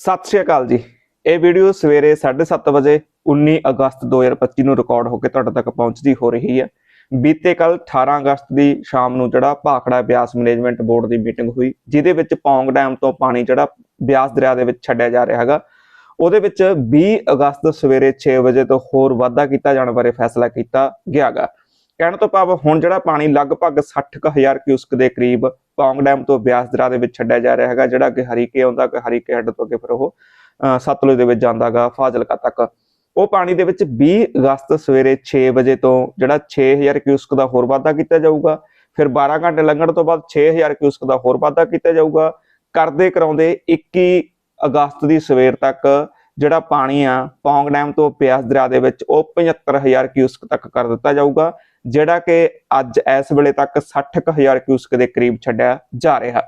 ਸਤਿ ਸ਼੍ਰੀ ਅਕਾਲ ਜੀ। ਇਹ ਵੀਡੀਓ ਸਵੇਰੇ 7:30 ਵਜੇ 19 ਅਗਸਤ 2025 ਨੂੰ ਰਿਕਾਰਡ ਹੋ ਕੇ ਤੁਹਾਡੇ ਤੱਕ ਪਹੁੰਚਦੀ ਹੋ ਰਹੀ ਹੈ। ਬੀਤੇ ਕੱਲ 18 ਅਗਸਤ ਦੀ ਸ਼ਾਮ ਨੂੰ ਜਿਹੜਾ ਭਾਖੜਾ ਬਿਆਸ ਮੈਨੇਜਮੈਂਟ ਬੋਰਡ ਦੀ ਮੀਟਿੰਗ ਹੋਈ, ਜਿਹਦੇ ਵਿੱਚ ਪੌਂਗ ਡੈਮ ਤੋਂ ਪਾਣੀ ਜਿਹੜਾ ਬਿਆਸ ਦਰਿਆ ਦੇ ਵਿੱਚ ਛੱਡਿਆ ਜਾ ਰਿਹਾ ਹੈਗਾ। ਉਹਦੇ ਵਿੱਚ 20 ਅਗਸਤ ਸਵੇਰੇ 6 ਵਜੇ ਤੋਂ ਹੋਰ ਵਾਧਾ ਕੀਤਾ ਜਾਣ ਬਾਰੇ ਫੈਸਲਾ ਕੀਤਾ ਗਿਆਗਾ ਕਹਿਣ ਤੋਂ ਭਾਵ ਹੁਣ ਜਿਹੜਾ ਪਾਣੀ ਲਗਭਗ 60000 ਕਿਊਸਕ ਦੇ ਕਰੀਬ ਪੌਂਗ ਡੈਮ ਤੋਂ ਬਿਆਸ ਦਰਿਆ ਦੇ ਵਿੱਚ ਛੱਡਿਆ ਜਾ ਰਿਹਾ ਹੈਗਾ, ਜਿਹੜਾ ਕਿ ਹਰੀਕੇ ਆਉਂਦਾ, ਕਿ ਹਰੀਕੇ ਹੱਡ ਤੋਂ ਅੱਗੇ ਫਿਰ ਉਹ ਸਤਲੁਜ ਦੇ ਵਿੱਚ ਜਾਂਦਾਗਾ, ਫਾਜ਼ਿਲਕਾ ਤੱਕ। ਉਹ ਪਾਣੀ ਦੇ ਵਿੱਚ 20 ਅਗਸਤ ਸਵੇਰੇ 6 ਵਜੇ ਤੋਂ ਜਿਹੜਾ 6000 ਕਿਊਸਕ ਦਾ ਹੋਰ ਵਾਧਾ ਕੀਤਾ ਜਾਊਗਾ, ਫਿਰ 12 ਘੰਟੇ ਲੰਘਣ ਤੋਂ ਬਾਅਦ 6000 ਕਿਊਸਕ ਦਾ ਹੋਰ ਵਾਧਾ ਕੀਤਾ ਜਾਊਗਾ। ਕਰਦੇ ਕਰਾਉਂਦੇ 21 ਅਗਸਤ ਦੀ ਸਵੇਰ ਤੱਕ ਜਿਹੜਾ ਪਾਣੀ ਆ, ਪੌਂਗ ਡੈਮ ਤੋਂ ਬਿਆਸ ਦਰਿਆ ਦੇ ਵਿੱਚ ਉਹ 75000 ਕਿਊਸਕ ਤੱਕ ਕਰ ਦਿੱਤਾ ਜਾਊਗਾ। ਜਿਹੜਾ ਕਿ ਅੱਜ ਇਸ ਵੇਲੇ ਤੱਕ 60000 ਕਿਊਸਕ ਦੇ ਕਰੀਬ ਛੱਡਿਆ ਜਾ ਰਿਹਾ।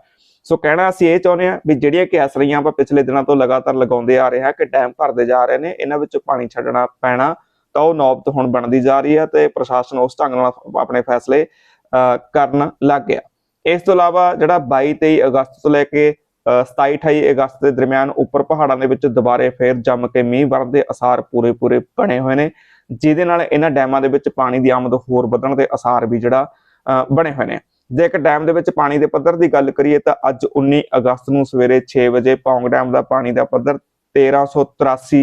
ਸੋ ਕਹਿਣਾ ਅਸੀਂ ਇਹ ਚਾਹੁੰਦੇ ਹਾਂ ਵੀ ਜਿਹੜੀਆਂ ਕਿ ਅਸਰੀਆਂ ਆਪਾਂ ਪਿਛਲੇ ਦਿਨਾਂ ਤੋਂ ਲਗਾਤਾਰ ਲਗਾਉਂਦੇ ਆ ਰਹੇ ਹਾਂ ਕਿ ਡੈਮ ਭਰਦੇ ਜਾ ਰਹੇ ਨੇ ਇਹਨਾਂ ਵਿੱਚੋਂ ਪਾਣੀ ਛੱਡਣਾ ਪੈਣਾ ਤਾਂ ਉਹ ਨੌਬਤ ਹੁਣ ਬਣਦੀ ਜਾ ਰਹੀ ਹੈ ਤੇ ਪ੍ਰਸ਼ਾਸਨ ਉਸ ਢੰਗ ਨਾਲ ਆਪਣੇ ਫੈਸਲੇ ਅਹ, ਕਰਨ ਲੱਗ ਗਿਆ। ਇਸ ਤੋਂ ਇਲਾਵਾ ਜਿਹੜਾ 22 23 ਅਗਸਤ ਤੋਂ ਲੈ ਕੇ ਅਹ, 27 28 ਅਗਸਤ ਦੇ ਦਰਮਿਆਨ ਉੱਪਰ ਪਹਾੜਾਂ ਦੇ ਵਿੱਚ ਦੁਬਾਰੇ ਫੇਰ ਜੰਮ ਕੇ ਮੀਂਹ ਵਰਨ ਦੇ ਅਸਾਰ ਪੂਰੇ ਪੂਰੇ ਬਣੇ ਹੋਏ ਨੇ। ਜਿਹਦੇ ਨਾਲ ਇਹਨਾਂ ਡੈਮਾਂ ਦੇ ਵਿੱਚ ਪਾਣੀ ਦੀ ਆਮਦ ਹੋਰ ਵਧਣ ਦੇ ਅਸਾਰ ਵੀ ਜਿਹੜਾ ਅਹ, ਬਣੇ ਹੋਏ ਨੇ। ਜੇ ਇੱਕ ਡੈਮ ਦੇ ਵਿੱਚ ਪਾਣੀ ਦੇ ਪੱਧਰ ਦੀ ਗੱਲ ਕਰੀਏ ਤਾਂ ਅੱਜ 19 ਅਗਸਤ ਨੂੰ ਸਵੇਰੇ 6 ਵਜੇ ਪੌਂਗ ਡੈਮ ਦਾ ਪਾਣੀ ਦਾ ਪੱਧਰ 1383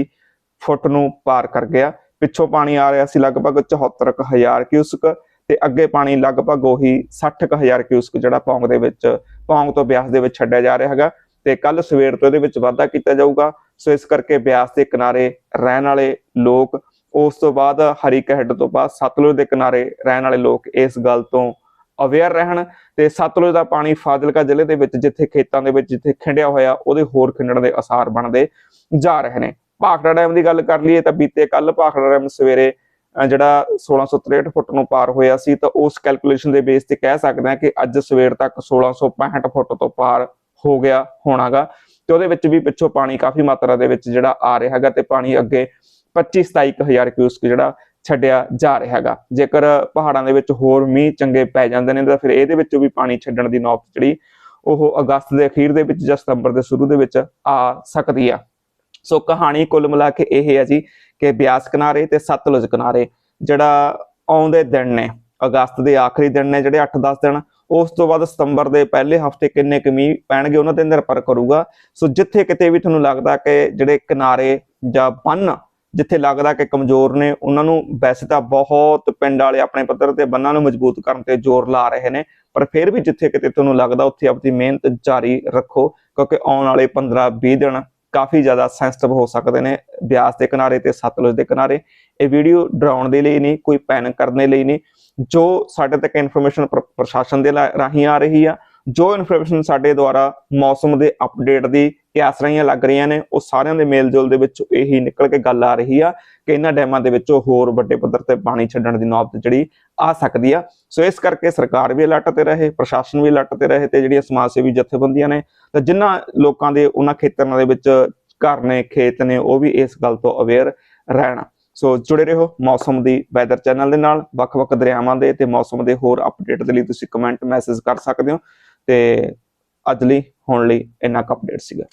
ਫੁੱਟ ਨੂੰ ਪਾਰ ਕਰ ਗਿਆ। ਪਿੱਛੋਂ ਪਾਣੀ ਆ ਰਿਹਾ ਸੀ ਲਗਭਗ 74000 ਕਿਊਸਕ ਤੇ ਅੱਗੇ ਪਾਣੀ ਲਗਭਗ ਉਹੀ 60000 ਕਿਊਸਕ ਜਿਹੜਾ ਪੌਂਗ ਦੇ ਵਿੱਚ ਪੌਂਗ ਤੋਂ ਬਿਆਸ ਦੇ ਵਿੱਚ ਛੱਡਿਆ ਜਾ ਰਿਹਾ ਹੈਗਾ ਤੇ ਕੱਲ ਸਵੇਰ ਤੋਂ ਇਹਦੇ ਵਿੱਚ ਵਾਧਾ ਕੀਤਾ ਜਾਊਗਾ। ਸੋ ਇਸ ਕਰਕੇ ਬਿਆਸ ਦੇ ਕਿਨਾਰੇ ਰਹਿਣ ਵਾਲੇ ਲੋਕ ਉਸ ਤੋਂ ਬਾਅਦ ਹਰੀਕਾ ਹੈੱਡ ਤੋਂ ਬਾਅਦ ਸਤਲੁਜ ਦੇ ਕਿਨਾਰੇ ਰਹਿਣ ਵਾਲੇ ਲੋਕ ਇਸ ਗੱਲ ਤੋਂ ਅਵੇਅਰ ਰਹਿਣ ਤੇ ਸਤਲੁਜ ਦਾ ਪਾਣੀ ਫਾਜ਼ਿਲਕਾ ਜ਼ਿਲ੍ਹੇ ਦੇ ਵਿੱਚ ਜਿੱਥੇ ਖੇਤਾਂ ਦੇ ਵਿੱਚ ਜਿੱਥੇ ਖਿੰਡਿਆ ਹੋਇਆ ਉਹਦੇ ਹੋਰ ਖਿੰਡਣ ਦੇ ਅਸਾਰ ਬਣਦੇ ਜਾ ਰਹੇ ਨੇ। ਭਾਖੜਾ ਡੈਮ ਦੀ ਗੱਲ ਕਰ ਲਈਏ ਤਾਂ ਬੀਤੇ ਕੱਲ ਭਾਖੜਾ ਡੈਮ ਸਵੇਰੇ, ਅਹ ਜਿਹੜਾ 1663 ਫੁੱਟ ਨੂੰ ਪਾਰ ਹੋਇਆ ਸੀ ਤਾਂ ਉਸ ਕੈਲਕੂਲੇਸ਼ਨ ਦੇ ਬੇਸ ਤੇ ਕਹਿ ਸਕਦੇ ਹਾਂ ਕਿ ਅੱਜ ਸਵੇਰ ਤੱਕ 1665 ਫੁੱਟ ਤੋਂ ਪਾਰ ਹੋ ਗਿਆ ਹੋਣਾਗਾ ਤੇ ਉਹਦੇ ਵਿੱਚ ਵੀ ਪਿੱਛੋਂ ਪਾਣੀ ਕਾਫੀ ਮਾਤਰਾ ਦੇ ਵਿੱਚ ਜਿਹੜਾ ਆ ਰਿਹਾ ਹੈਗਾ ਤੇ ਪਾਣੀ ਅੱਗੇ 25 27000 ਕਿਊਸਕ ਜਿਹੜਾ ਛੱਡਿਆ ਜਾ ਰਿਹਾ ਹੈਗਾ। ਜੇਕਰ ਪਹਾੜਾਂ ਦੇ ਵਿੱਚ ਹੋਰ ਮੀਂਹ ਚੰਗੇ ਪੈ ਜਾਂਦੇ ਨੇ, ਤਾਂ ਫਿਰ ਇਹਦੇ ਵਿੱਚੋਂ ਵੀ ਪਾਣੀ ਛੱਡਣ ਦੀ ਨੌਬਤ ਜਿਹੜੀ, ਉਹ ਅਗਸਤ ਦੇ ਅਖੀਰ ਦੇ ਵਿੱਚ ਜਾਂ ਸਤੰਬਰ ਦੇ ਸ਼ੁਰੂ ਦੇ ਵਿੱਚ ਆ ਸਕਦੀ ਆ। ਸੋ ਕਹਾਣੀ ਕੁੱਲ ਮਿਲਾ ਕੇ ਇਹ ਹੈ ਜੀ ਕਿ ਬਿਆਸ ਕਿਨਾਰੇ ਤੇ ਸਤਲੁਜ ਕਿਨਾਰੇ ਜਿਹੜਾ ਆਉਂਦੇ ਦਿਨ ਨੇ, ਅਗਸਤ ਦੇ ਆਖਰੀ ਦਿਨ ਨੇ ਜਿਹੜੇ 8-10 ਦਿਨ, ਉਸ ਤੋਂ ਬਾਅਦ ਸਤੰਬਰ ਦੇ ਪਹਿਲੇ ਹਫ਼ਤੇ ਕਿੰਨੇ ਕੁ ਮੀਂਹ ਪੈਣਗੇ ਉਹਨਾਂ ਤੇ ਨਿਰਭਰ ਕਰੂਗਾ। ਸੋ ਜਿੱਥੇ ਕਿਤੇ ਵੀ ਤੁਹਾਨੂੰ ਲੱਗਦਾ ਕਿ ਜਿਹੜੇ ਕਿਨਾਰੇ ਜਾਂ ਬੰਨ ਜਿੱਥੇ ਲੱਗਦਾ ਕਿ ਕਮਜ਼ੋਰ ਨੇ, ਉਹਨਾਂ ਨੂੰ ਵੈਸੇ ਤਾਂ ਬਹੁਤ ਪਿੰਡ ਵਾਲੇ ਆਪਣੇ ਪੱਧਰ ਤੇ ਬੰਨਾਂ ਨੂੰ ਮਜ਼ਬੂਤ ਕਰਨ ਤੇ ਜ਼ੋਰ ਲਾ ਰਹੇ ਨੇ, ਪਰ ਫਿਰ ਵੀ ਜਿੱਥੇ ਕਿਤੇ ਤੁਹਾਨੂੰ ਲੱਗਦਾ ਉੱਥੇ ਆਪਣੀ ਮਿਹਨਤ ਜਾਰੀ ਰੱਖੋ, ਕਿਉਂਕਿ ਆਉਣ ਵਾਲੇ 15-20 ਦਿਨ ਕਾਫੀ ਜ਼ਿਆਦਾ ਸੈਂਸਿਟਿਵ ਹੋ ਸਕਦੇ ਨੇ, ਬਿਆਸ ਦੇ ਕਿਨਾਰੇ ਤੇ ਸਤਲੁਜ ਦੇ ਕਿਨਾਰੇ। ਇਹ ਵੀਡੀਓ ਡਰਾਉਣ ਦੇ ਲਈ ਨਹੀਂ, ਕੋਈ ਪੈਨਿਕ ਕਰਨ ਦੇ ਲਈ ਨਹੀਂ। ਜੋ ਸਾਡੇ ਤੱਕ ਇਨਫੋਰਮੇਸ਼ਨ ਪ੍ਰਸ਼ਾਸਨ ਦੇ ਲਾ- ਰਾਹੀਂ ਆ ਰਹੀ ਆ, ਜੋ ਇਨਫੋਰਮੇਸ਼ਨ ਸਾਡੇ ਦੁਆਰਾ ਮੌਸਮ ਦੇ ਅਪਡੇਟ ਦੀ ਕਿਆਸ ਰਹੀਆਂ ਲੱਗ ਰਹੀਆਂ ਨੇ, ਉਹ ਸਾਰਿਆਂ ਦੇ ਮੇਲ-ਜੋਲ ਦੇ ਵਿੱਚ ਇਹੀ ਨਿਕਲ ਕੇ ਗੱਲ ਆ ਰਹੀ ਆ ਕਿ ਇਹਨਾਂ ਡੈਮਾਂ ਦੇ ਵਿੱਚੋਂ ਹੋਰ ਵੱਡੇ ਪੱਧਰ ਤੇ ਪਾਣੀ ਛੱਡਣ ਦੀ ਨੌਬਤ ਜਿਹੜੀ ਆ ਸਕਦੀ ਆ। ਸੋ ਇਸ ਕਰਕੇ ਸਰਕਾਰ ਵੀ ਅਲਰਟ ਤੇ ਰਹੇ, ਪ੍ਰਸ਼ਾਸਨ ਵੀ ਅਲਰਟ ਤੇ ਰਹੇ ਤੇ ਜਿਹੜੀਆਂ ਸਮਾਜ ਸੇਵੀ ਜਥੇਬੰਦੀਆਂ ਨੇ, ਤਾਂ ਜਿਨ੍ਹਾਂ ਲੋਕਾਂ ਦੇ ਉਹਨਾਂ ਖੇਤਰਾਂ ਦੇ ਵਿੱਚ ਘਰ ਨੇ, ਖੇਤ ਨੇ, ਉਹ ਵੀ ਇਸ ਗੱਲ ਤੋਂ ਅਵੇਅਰ ਰਹਿਣਾ। ਸੋ ਜੁੜੇ ਰਹੋ ਮੌਸਮ ਦੀ ਵੈਦਰ ਚੈਨਲ ਦੇ ਨਾਲ, ਵੱਖ-ਵੱਖ ਦਰਿਆਵਾਂ ਦੇ ਤੇ ਮੌਸਮ ਦੇ ਹੋਰ ਅਪਡੇਟ ਦੇ ਲਈ ਤੁਸੀਂ ਕਮੈਂਟ ਮੈਸੇਜ ਕਰ ਸਕਦੇ ਹੋ। ਤੇ ਅੱਜ ਲਈ ਹੁਣ ਲਈ ਇੰਨਾ ਕੁ ਅਪਡੇਟ ਸੀਗਾ।